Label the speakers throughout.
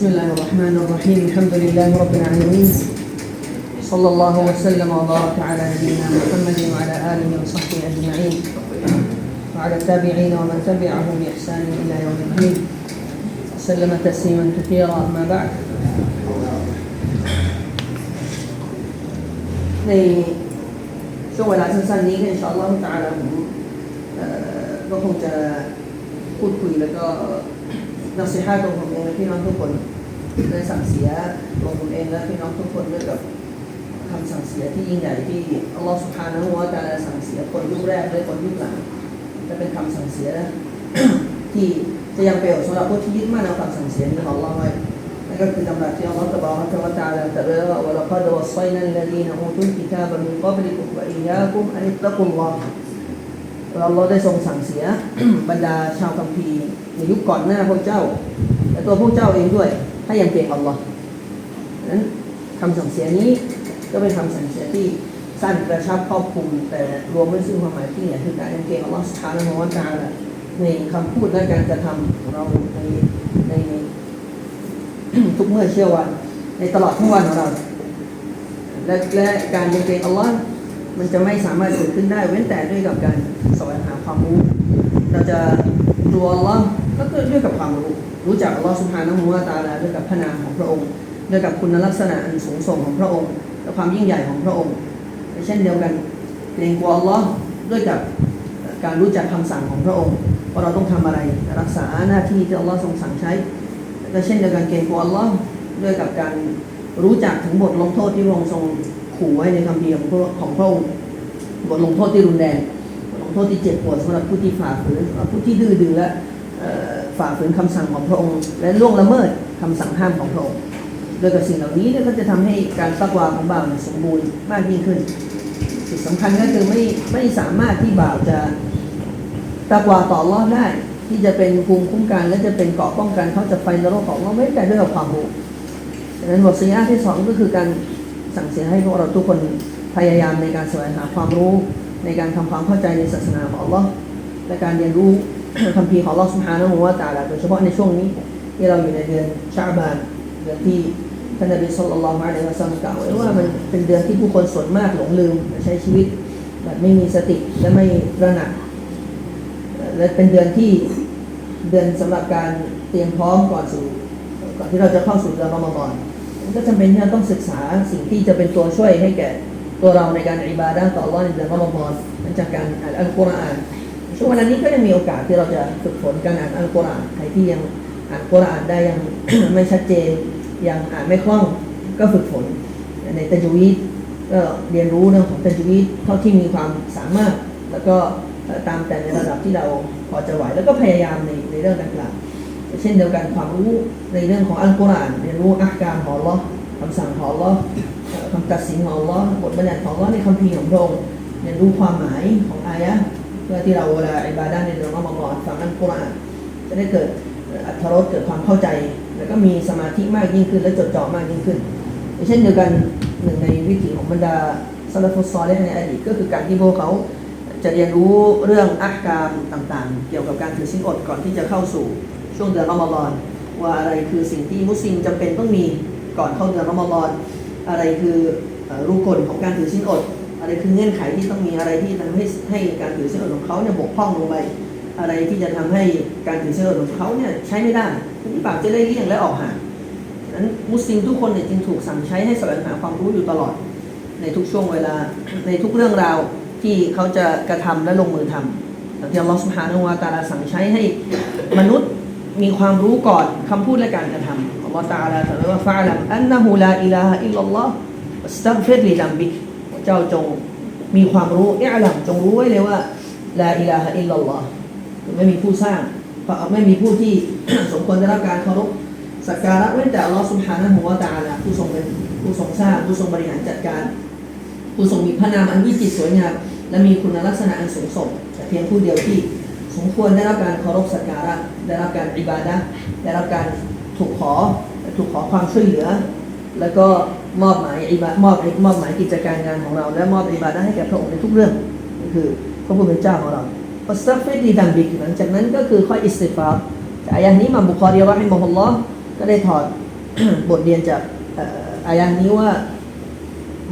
Speaker 1: بسم الله الرحمن الرحيم الحمد لله رب العالمين صلى الله وسلم وبارك على نبينا محمد وعلى اله وصحبه اجمعين وعلى التابعين ومن تبعهم باحسان الى يوم الدين وسلم تسليما كثيرا اما بعد ในช่วงเวลาสั้นๆนี้ก็อินชาอัลลอฮฺตะอาลาผมเอ่อก็คงจะพูดคุยแล้วก็ เราเสียค่าตัวผมเองแล้วพี่น้องทุกคนเลยสั่งเสียตัวผมเองและพี่น้องทุกคนด้วยกับคำสั่งเสียที่ยิ่งใหญ่ที่อัลลอฮฺสุบานะฮูวะตะาลาสั่งเสียคนยุคแรกและคนยุคหลังจะเป็นคำสั่งเสียที่จะยังเปลวสำหรับผู้ที่ยึดมั่นในคำสั่งเสียนี้ของเราไว้นั่นก็คือตำราที่อัลลอฮฺตะบาฮฺตะวะตะอาลาตะเบลวะลักดวัศไซนัลลดีนอูตุลกิตาบะมินกับลิกุมวะอียาคุมอันิตตะกุลลอฮฺ เราเราได้ทรงสั่งเสียบรรดาชาวคัมภีร์ในยุคก่อนหน้าพวกเจ้า และตัวพวกเจ้าเองด้วย ถ้ายังเกรงอัลลอฮ์นั้นคำสั่งเสียนี้ก็เป็นคำสั่งเสียที่สั้นกระชับครอบคลุมแต่รวมไว้ซึ่งความหมายที่ใหญ่ยคือการยังเกรงอัลลอฮ์สุบฮานะฮูวะตะอาลาในคำพูดและการกระทำของเราในในทุกเมื่อเชื่อวันในตลอดทั้งวันของเราและและการยังเกรงอัลลอฮ์ มันจะไม่สามารถเกิดขึ้นได้เว้นแต่ด้วยกับการแสวงหาความรู้ เราจะกลัวลลอก็คือด้วยกับความรู้ รู้จักอัลลอฮ์สุบฮานะฮูวะตาลาด้วยกับพระนามของพระองค์ ด้วยกับคุณลักษณะอันสูงส่งของพระองค์และความยิ่งใหญ่ของพระองค์เช่นเดียวกันเกรงกลัวอัลลอฮ์ด้วยกับการรู้จักคำสั่งของพระองค์ว่าเราต้องทำอะไรรักษาหน้าที่ที่อัลลอฮ์ทรงสั่งใช้และเช่นเดียวกันเกรงกลัวอัลลอฮ์ด้วยกับการรู้จักถึงบทลงโทษที่พระองค์ทรง ขู่ไว้ในคำพีร์ของพระของพระองค์บทลงโทษที่รุนแรงบทลงโทษที่เจ็บปวดสำหรับผู้ที่ฝ่าฝืนสำหรับผู้ที่ดื้อดึงและฝ่าฝืนคำสั่งของพระองค์ และล่วงละเมิดคำสั่งห้ามของพระองค์โดยกับสิ่งเหล่านี้เนี่ยก็จะทำให้การตักวาของบ่าวสมบูรณ์มากยิ่งขึ้นสิ่งสำคัญก็คือไม่ไม่สามารถที่บ่าวจะตักวาต่ออัลลอฮ์ได้ที่จะเป็นภูมิคุ้มกันและจะเป็นเกราะป้องกันเขาจะไฟนรกของเราไม่แต่ด้วยความรู้ดังนั้นบทสียที่สองก็คือการ สั่งเสียให้พวกเราทุกคนพยายามในการแสวงหาความรู้ในการทำความเข้าใจในศาสนาของอัลลอฮ์และการเรียนรู้คัมภีร์ของอัลลอฮ์สุบฮานะฮูวะตาลาโดยเฉพาะในช่วงนี้ที่เราอยู่ในเดือนชาบานเดือนที่ท่านนบีสุลต่านละฮ์มาในวะซัมกล่าวไว้ว่ามันเป็นเดือนที่ผู้คนส่วนมากหลงลืมใช้ชีวิตแบบไม่มีสติและไม่ระหนักและเป็นเดือนที่เดือนสำหรับการเตรียมพร้อมก่อนสู่ก่อนที่เราจะเข้าสู่เดือนรอมฎอน ก็จำเป็นที่เราต้องศึกษาสิ่งที่จะเป็นตัวช่วยให้แก่ตัวเราในการอิบาดะต่ออัลลาะห์ในเดือนรอมฎอนหลังจากการอ่านอัลกุรอานช่วงเวลานี้ก็ยังมีโอกาสที่เราจะฝึกฝนการอ่านอัลกุรอานใครที่ยังอ่านกุรอานได้ยังไม่ชัดเจนยังอ่านไม่คล่องก็ฝึกฝนในตัจวีดก็เรียนรู้เรื่องของตัจวีดเท่าที่มีความสามารถ แล้วก็ตามแต่ในระดับที่เราพอจะไหวแล้วก็พยายามในในเรื่องต่างๆ เช่นเดียวกันความรู้ในเรื่องของอัลกุรอานเรียนรู้อักการของลอคำสั่งของลอคำตัดสินของลอบทบัญญัติของลอในคัมภีร์ของพระองค์เรียนรู้ความหมายของอายะเพื่อที่เราเวลาอิบาดะห์ในเดือนรอมฎอนฟังอัลกุรอานจะได้เกิดอัตรสเกิดความเข้าใจ แล้วก็มีสมาธิมากยิ่งขึ้น และจดจ่อมากยิ่งขึ้น เช่นเดียวกันหนึ่งในวิถีของบรรดาซาลฟุซอลในอดีตก็คือการที่พวกเขาจะเรียนรู้เรื่องอักการต่างๆ เกี่ยวกับการถือศีลอดก่อนที่จะเข้าสู่ ช่วงเดือนรอมฎอนว่าอะไรคือสิ่งที่มุสลิมจำเป็นต้องมีก่อนเข้าเดือนรอมฎอนอะไรคือรูกลของการถือศีลอด อะไรคือเงื่อนไขที่ต้องมีอะไรที่ทำให้ให้การถือศีลอดของเขาเนี่ยบกพร่องลงไปอะไรที่จะทำให้การถือศีลอดของเขาเนี่ยใช้ไม่ได้ที่ปากจะได้เลี่ยงและออกห่างนั้นมุสลิมทุกคนเนี่ยจึงถูกสั่งใช้ให้แสวงหาความรู้อยู่ตลอด ในทุกช่วงเวลาในทุกเรื่องราวที่เขาจะกระทำและลงมือทำแต่ที่อัลลอฮฺสุบฮานะฮูวะตาลาสั่งใช้ให้มนุษย์ มีความรู้ก่อนคำพูดและการกระทำอัลลอฮฺตาลาตรัสว่าฟะลัมอันนะฮูลาอิลาฮะอิลลัลลอฮ์วัสตัฟิรลิซัมบิกเจ้าจงมีความรู้อิอลัมจงรู้ไว้เลยว่าลาอิลาฮะอิลลัลลอฮ์ไม่มีผู้สร้างไม่มีผู้ที่สมควรได้รับการเคารพสักการะเว้นแต่อัลลอฮฺสุบฮานะฮูวะตาลาผู้ทรงเป็นผู้ทรงสร้างผู้ทรงบริหารจัดการ ผู้ทรงมีพระนามอันวิจิตรสวยงามและมีคุณลักษณะอันสูงส่งแต่เพียงผู้เดียวที่ สมควรได้รับการเคารพสักการะได้รับการอิบาดะได้รับการถูกขอถูกขอความช่วยเหลือ แล้วก็มอบหมายอิบามอบมอบหมายกิจการงานของเรา และมอบอิบาดะให้แก่พระองค์ในทุกเรื่องนี่คือพระผู้เป็นเจ้าของเราอัสตัฟิดีดัมบิกหลังจากนั้นก็คือค่อยอิสติฟาร์แต่อายะนี้มาบุคอรีรอฮิมะฮุลลอฮ์ก็ได้ถอดบทเรียนจากอายะนี้ว่า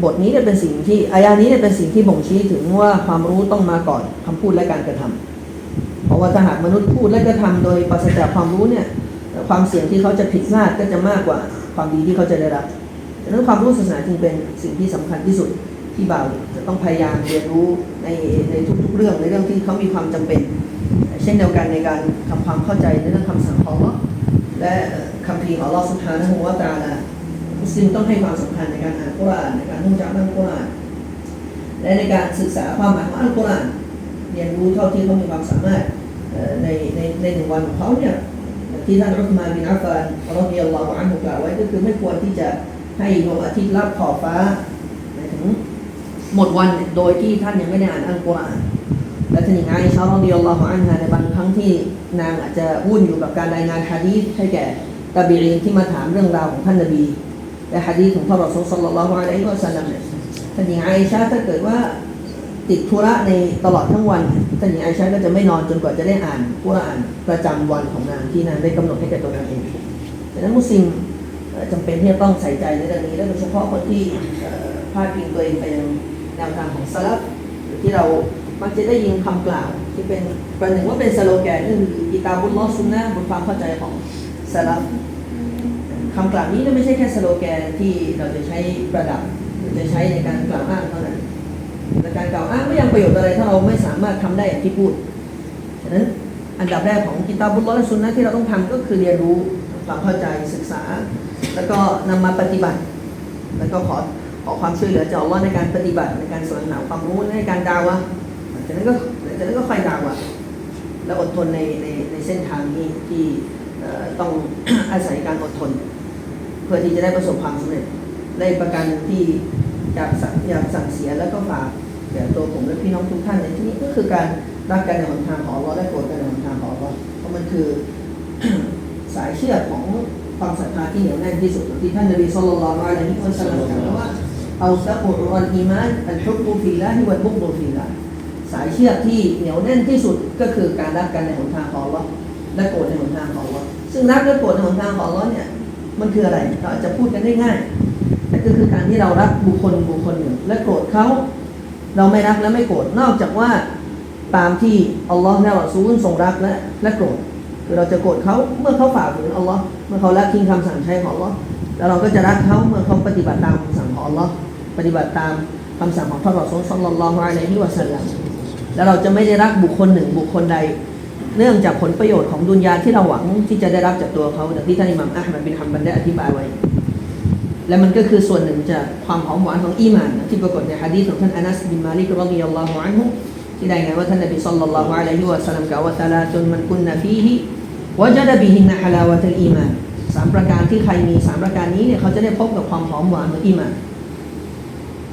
Speaker 1: บทนี้เนี่ยเป็นสิ่งที่อายะนี้เนี่ยเป็นสิ่งที่บ่งชี้ถึงว่าความรู้ต้องมาก่อนคำพูดและการกระทำ เพราะว่าถ้าหากมนุษย์พูดและกระทำโดยปราศจากความรู้เนี่ยความเสี่ยงที่เขาจะผิดพลาดก็จะมากกว่าความดีที่เขาจะได้รับดังนั้นความรู้ศาสนาจึงเป็นสิ่งที่สำคัญที่สุดที่บ่าวจะต้องพยายามเรียนรู้ในในทุกๆเรื่องในเรื่องที่เขามีความจำเป็น เช่นเดียวกันในการทำความเข้าใจในเรื่องคำสั่งของเลาและคำพีของลอสุบฮานะฮวตาลามุสลิมต้องให้ความสำคัญในการอ่านกุรานในการรู้จักเรื่งกุรานและในการศึกษาความหมายของอัลกุรานเรียนรู้เท่าที่เขามีความสามารถ ในในในหนึ่งวันของเขาเนี่ยที่ท่านอุสมาบินอัฟานรอดิยัลลอฮุอันฮุกล่าวไว้ก็คือไม่ควรที่จะให้ดวงอาทิตย์ลับขอบฟ้าหมายถึงหมดวันโดยที่ท่านยังไม่ได้อ่านอัลกุรอานและท่านหญิงไอชาร์รอดิยัลลอฮุอันฮาในบางครั้งที่นางอาจจะวุ่นอยู่กับการรายงานฮะดีษให้แก่ตาบีอีนที่มาถามเรื่องราวของท่านนบีและฮะดีษของท่านรอซูลศ็อลลัลลอฮุอะลัยฮิวะซัลลัมเนี่ยท่านหญิงไอชาถ้าเกิดว่า ติดธุระในตลอดทั้งวันท่านหญิงไอชาก็จะไม่นอนจนกว่าจะได้อ่านกุรอานประจำวันของนางที่นางได้กำหนดให้แก่ตัวนางเองดังนั้นมุสลิมเอ่อจำเป็นที่จะต้องใส่ใจในเรื่องนี้และโดยเฉพาะคนที่เอ่อพาดพิงตัวเองไปยังแนวทางของสลับที่เรามักจะได้ยินคำกล่าว ที่เป็นประหนึ่งว่าเป็นสโลแกนก็คืออิตาบุลลอซุนนะบนความเข้าใจของสลับคำกล่าวนี้ไม่ใช่แค่สโลแกนที่เราจะใช้ประดับหรือจะใช้ในการกล่าวอ้างเท่านั้น แต่การกล่าวอ้างไม่ยังประโยชน์อะไรถ้าเราไม่สามารถทำได้อย่างที่พูด ฉะนั้นอันดับแรกของกิตาบุลลอและซุนนะที่เราต้องทำก็คือเรียนรู้ความเข้าใจศึกษา แล้วก็นำมาปฏิบัติ แล้วก็ขอขอความช่วยเหลือจากอัลลอฮ์ในการปฏิบัติในการสวงหนาความรู้ในการดาวะหลังจากนั้นก็หลังจากนั้นก็ค่อยดาวะแล้วอดทนในในในเส้นทางนี้ที่ต้องอาศัยการอดทน เพื่อที่จะได้ประสบความสำเร็จในประการหนึ่งที่ อยากสั่งอยากสั่งเสียแล้วก็ฝากแก่ตัวผมและพี่น้องทุกท่านในที่นี้ก็คือการรักกันในหนทางของอัลลอฮ์และโกรธกันในหนทางของอัลลอฮ์เพราะมันคือสายเชือกของความศรัทธาที่เหนียวแน่นที่สุดที่ท่านนบีสุลต่านละอะลัยฮิวะสัลลัมกล่าวว่าเอาซะกุรอัลอีมานอัลฮุบบุฟิลลาฮิวัลบุกดุฟิลลาห์สายเชือกที่เหนียวแน่นที่สุดก็คือการรักกันในหนทางของอัลลอฮ์และโกรธในหนทางของอัลลอฮ์ซึ่งรักและโกรธในหนทางของอัลลอฮ์เนี่ยมันคืออะไรเราอาจจะพูดกันได้ง่าย ก็คือการที่เรารักบุคคลบุคคลหนึ่ง และโกรธเขาเราไม่รักและไม่โกรธนอกจากว่าตามที่อัลลอฮ์และรอซูลทรงรักและและโกรธคือเราจะโกรธเขาเมื่อเขาฝ่าฝืนอัลลอฮ์เมื่อเขาละทิ้งคำสั่งใช้ของอัลลอฮ์แล้วเราก็จะรักเขาเมื่อเขาปฏิบัติตามคำสั่งของอัลลอฮ์ปฏิบัติตามคำสั่งของท่านรอซูลซัลลัลลอฮุอะลัยฮิวะสัลลัมแล้วเราจะไม่ได้รักบุคคลหนึ่งบุคคลใด เนื่องจากผลประโยชน์ของดุนยาที่เราหวังที่จะได้รับจากตัวเขาดังที่ท่านอิหม่ามอัลมัดบินฮัมบันได้อธิบายไว้ และมันก็คือส่วนหนึ่งจากความหอมหวานของอีมานที่ปรากฏในฮะดีษของท่านอานัสบินมาลิกรอฎิยัลลอฮุอันฮุที่ได้ไงว่าท่านนบีซัลลัลลอฮุอะลัยฮิวะสัลลัมกล่าวว่าตะลาตุนมันกุนนะฟีฮิวจดบิหินะฮะลาวะตัลอีมานสามประการที่ใครมีสามประการนี้เนี่ยเขาจะได้พบกับความหอมหวานของอีมาน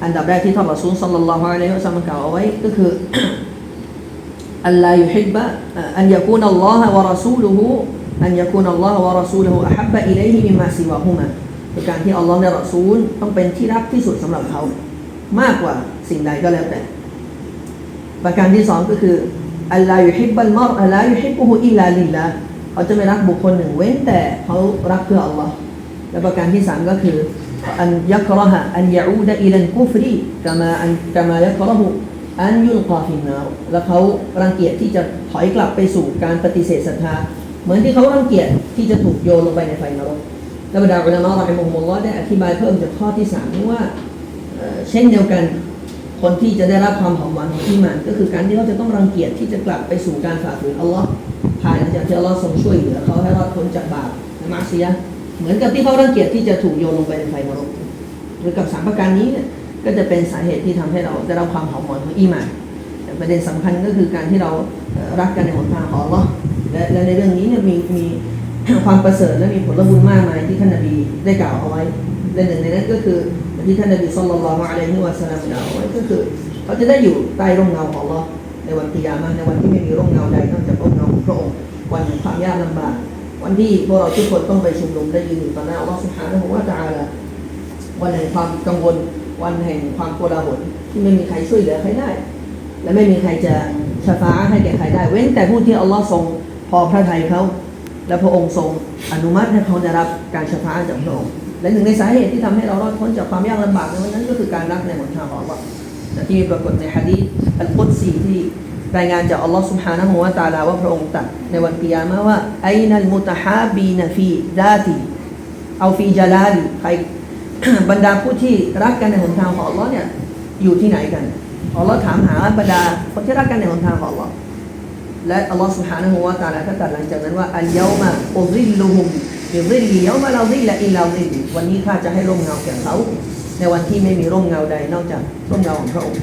Speaker 1: อันดับแรกที่ท่านรอซูลสัลลัลลอฮุอะลัยฮิวะซัลลัมกล่าวเอาไว้ก็คืออัลลายุฮิบบะอันยะกูนอัลลอฮะวะรอซูลุฮุอันยะกูนอัลลอฮะวะรอซูลุฮุอะฮับบะอิลัยฮิมิมาซิวะฮุมะ คือการที่อัลลอฮ์และรอซูลต้องเป็นที่รักที่สุดสำหรับเขา มากกว่าสิ่งใดก็แล้วแต่ ประการที่สองก็คืออัลลอฮฺยุฮิบบัลมารอัลลอฮฺยุฮิบบุฮุอิลลาลิลลาห์เขาจะไม่รักบุคคลหนึ่งเว้นแต่เขารักเพื่ออัลลอฮ์และประการที่สามก็คืออันยักรหะอันยาอูดะอิลันกุฟรีกามาอันกามายักรหุอันยุลกาฟินนาและเขารังเกียจที่จะถอยกลับไปสู่การปฏิเสธศรัทธา เหมือนที่เขารังเกียจที่จะถูกโยนลงไปในไฟนรก และบรรดาอุลามะรอฮิมุฮุมุลลอฮ์ได้อธิบายเพิ่มจากข้อที่สามว่าเช่นเดียวกันคนที่จะได้รับความหอมหวานของอีมานก็คือการที่เขาจะต้องรังเกียจที่จะกลับไปสู่การฝ่าฝืนอัลลอฮ์ภายหลังจากที่อัลลอฮ์ทรงช่วยเหลือเขาให้รอดพ้นจากบาปและมาเซียะเหมือนกับที่เขารังเกียจที่จะถูกโยนลงไปในไฟนรกหรือกับสามประการนี้เนี่ยก็จะเป็นสาเหตุที่ทำให้เราได้รับความหอมหวานของอีมานประเด็นสำคัญก็คือการที่เรารักกันในหนทางของอัลลอฮ์และและในเรื่องนี้เนี่ยมีมี ความประเสริฐและมีผลบุญมากมายที่ท่านนบีได้กล่าวเอาไว้และหนึ่งในนั้นก็คือที่ท่านนบีสุลต่านละอะลัยฮิวะสัลลัมกล่าวเอาไว้ก็คือ เขาจะได้อยู่ใต้ร่มเงาของอัลลอฮ์ในวันกิยามะในวันที่ไม่มีร่มเงาใดนอกจากร่มเงาของพระองค์วันแห่งความยากลำบากวันที่พวกเราทุกคนต้องไปชุมนุมได้ยืนอยู่ต่อหน้าอัลลอฮ์สุบฮานะฮูวะตะอาลาวันแห่งความกังวลวันแห่งความโกลาหลที่ไม่มีใครช่วยเหลือใครได้ และไม่มีใครจะชะฟาให้แก่ใครได้ เว้นแต่ผู้ที่อัลลอฮ์ทรงพอพระทัยเขา และพระองค์ทรงอนุมัติให้เขาได้รับการชฟาจากพระองค์ และหนึ่งในสาเหตุที่ทำให้เรารอดพ้นจากความยากลำบากในวันนั้นก็คือการรักในหนทางของอัลลอฮ์นะที่ปรากฏในฮะดีษอัลกุดซีที่รายงานจากอัลลอฮ์ سبحانه และ تعالى ว่าพระองค์ตรัสในวันกิยามะห์ว่าไอนัลมุตฮาบีนฟีดาตีเอาฟีจาลาลีใคร บรรดาผู้ที่รักกันในหนทางของอัลลอฮ์เนี่ยอยู่ที่ไหนกันอัลลอฮ์ถามหาบรรดาคนที่รักกันในหนทางของอัลลอฮ์ และอัลลอฮ์ سبحانه และ تعالى ก็ตรัสหลังจากนั้นว่าอัลยามาอุซิลลุฮุมบิซิลลิยามาลาซิลละอิลลาซิลลิวันนี้ข้าจะให้ร่มเงาแก่เขา ในวันที่ไม่มีร่มเงาใดนอกจากร่มเงาของพระองค์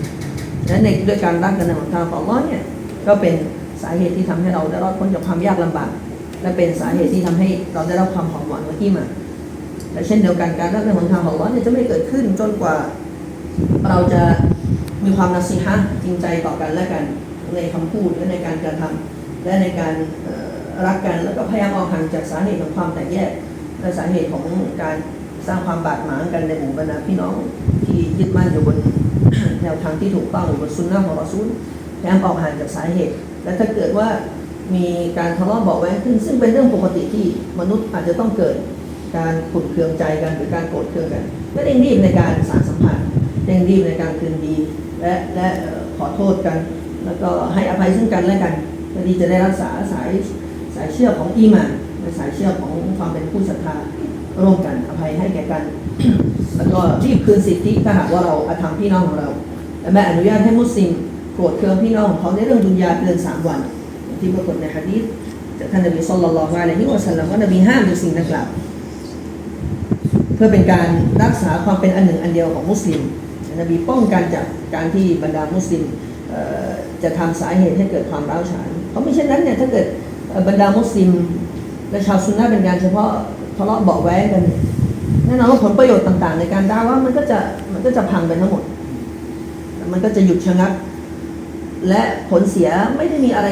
Speaker 1: และในด้วยการรักกันในหนทางของอัลลอฮ์เนี่ยก็เป็นสาเหตุที่ทำให้เราได้รอดพ้นจากความยากลำบาก และเป็นสาเหตุที่ทำให้เราได้รับความหอมหวานของที่มาและเช่นเดียวกันการรักในหนทางของอัลลอฮ์เนี่ยจะไม่เกิดขึ้นจนกว่า เราจะมีความนัสิฮะห์จริงใจต่อกันและกัน ในคำพูดและในการกระทำและในการรักกันแล้วก็พยายามออกห่างจากสาเหตุของความแตกแยกและสาเหตุของการสร้างความบาดหมางกันในหมู่บรรดาพี่น้องที่ยึดมั่นอยู่บนแนวทางที่ถูกต้องอยู่บนสุนนะของรอซูลพยายามออกห่างจากสาเหตุ และถ้าเกิดว่ามีการทะเลาะเบาะแว้งขึ้น ซึ่งเป็นเรื่องปกติที่มนุษย์อาจจะต้องเกิดการขุดเคืองใจกันหรือการโกรธเคืองกันก็เร่งรีบในการสานสัมพันธ์เร่งรีบในการคืนดี และและขอโทษกัน แล้วก็ให้อภัยซึ่งกันและกันเพื่อที่จะได้รักษาสายสายเชื่อของอีมานและสายเชื่อของความเป็นผู้ศรัทธาร่วมกันอภัยให้แก่กัน แล้วก็รีบคืนสิทธิถ้าหากว่าเราอาธรรมพี่น้องของเราและไม่อนุญาตให้มุสลิมโกรธเคืองพี่น้องของเขาในเรื่องดุนยาเกินสามวัน ที่ปรากฏในฮะดีษจากท่านนบีสุลต่านละฮ์อะลัยฮิวะสัลลัมว่านบีห้ามในสิ่งดังกล่าวเพื่อเป็นการรักษาความเป็นอันหนึ่งอันเดียวของมุสลิมนบีป้องกันจากการที่บรรดามุสลิม จะทำสาเหตุให้เกิดความร้าวฉานเพราะไม่เช่นนั้นเนี่ยถ้าเกิดบรรดามุสลิมและชาวซุนนะเป็นการเฉพาะทะเลาะเบาแว้งกันแน่นอนว่าผลประโยชน์ต่างๆ ในการด่าว่ามันก็จะมันก็จะพังไปทั้งหมด มันก็จะหยุดชะงัก และผลเสียไม่ได้มีอะไร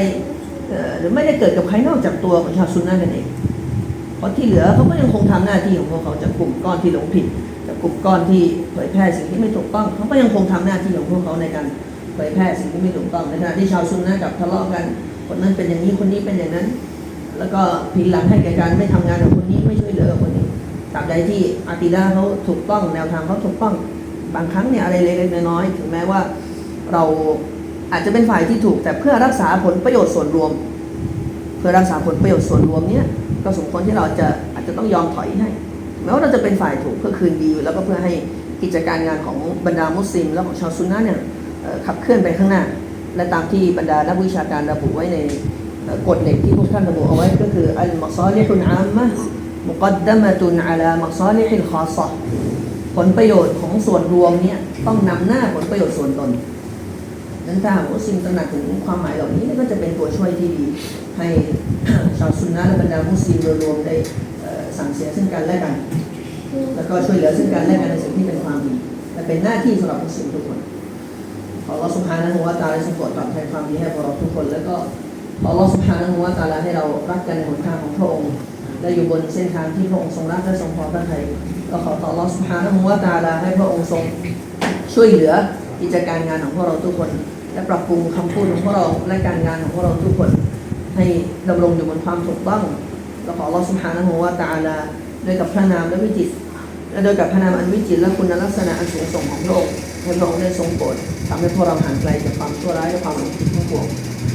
Speaker 1: หรือไม่ได้เกิดกับใครนอกจากตัวของชาวซุนนะกันเองเพราะที่เหลือเขาก็ยังคงทำหน้าที่ของพวกเขาจากกลุ่มก้อนที่หลงผิดจากกลุ่มก้อนที่เผยแพร่สิ่งที่ไม่ถูกต้องเขาก็ยังคงทำหน้าที่ของพวกเขาในการ เผยแพร่สิ่งที่ไม่ถูกต้องในขณะที่ชาวซุนนะกับทะเลาะกัน คนนั้นเป็นอย่างนี้คนนี้เป็นอย่างนั้น แล้วก็ผินหลังให้แก่การไม่ทำงานกับคนนี้ไม่ช่วยเหลือคนนี้ตราบใดที่อาติดาเขาถูกต้องแนวทางเขาถูกต้องบางครั้งเนี่ยอะไรเล็กๆน้อยๆถึงแม้ว่าเราอาจจะเป็นฝ่ายที่ถูก แต่เพื่อรักษาผลประโยชน์ส่วนรวม เพื่อรักษาผลประโยชน์ส่วนรวมเนี่ยก็สมควรที่เราจะอาจจะต้องยอมถอยให้แม้ว่าเราจะเป็นฝ่ายถูกเพื่อคืนดี แล้วก็เพื่อให้กิจการงานของบรรดามุสลิม และของชาวซุนนะเนี่ย ขับเคลื่อนไปข้างหน้า และตามที่บรรดานักวิชาการระบุไว้ในกฎเหล็กที่พวกท่านระบุเอาไว้ก็คืออัลมัซาลิฮุลอามมะมุกัดดะมะตุนอะลามัซาลิฮิลคอซะผลประโยชน์ของส่วนรวมเนี่ยต้องนำหน้าผลประโยชน์ส่วนตนนั้นถ้าหากมุสลิมตระหนักถึงความหมายเหล่านี้ก็จะเป็นตัวช่วยที่ดีให้ชาวซุนนะและบรรดามุสลิมโดยรวมได้สั่งเสียซึ่งกันและกัน แล้วก็ช่วยเหลือซึ่งกันและกันในสิ่งที่เป็นความดีและเป็นหน้าที่สำหรับมุสลิมทุกคน อัลลอฮฺสุบฮานะฮูวะตาลาทรงโปรดตอบแทนความดีให้พวกเราทุกคน แล้วก็อัลลอฮฺสุบฮานะฮูวะตาลาให้เรารักกันในหนทางของพระองค์และอยู่บนเส้นทางที่พระองค์ทรงรักและทรงพอพระทัยก็ขอต่ออัลลอฮฺสุบฮานะฮูวะตาลาให้พระองค์ทรงช่วยเหลือกิจการงานของพวกเราทุกคน และปรับปรุงคำพูดของพวกเราและการงานของพวกเราทุกคน ให้ดำรงอยู่บนความถูกต้องและขออัลลอฮฺสุบฮานะฮูวะตาลาด้วยกับพระนามและวิจิตและโดยกับพระนามอันวิจิตและคุณลักษณะอันสูงส่งของพระองค์ให้พระองค์ได้ทรงโปรด ทำให้พวกเราห่างไกลจากความชั่วร้ายและความหลงผิดทั้งปวง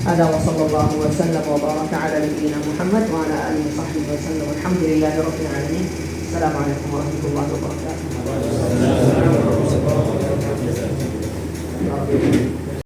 Speaker 1: هذا وصلى الله وسلم وبارك على نبينا محمد وعلى اله وصحبه وسلم والحمد لله رب العالمين السلام عليكم ورحمه الله وبركاته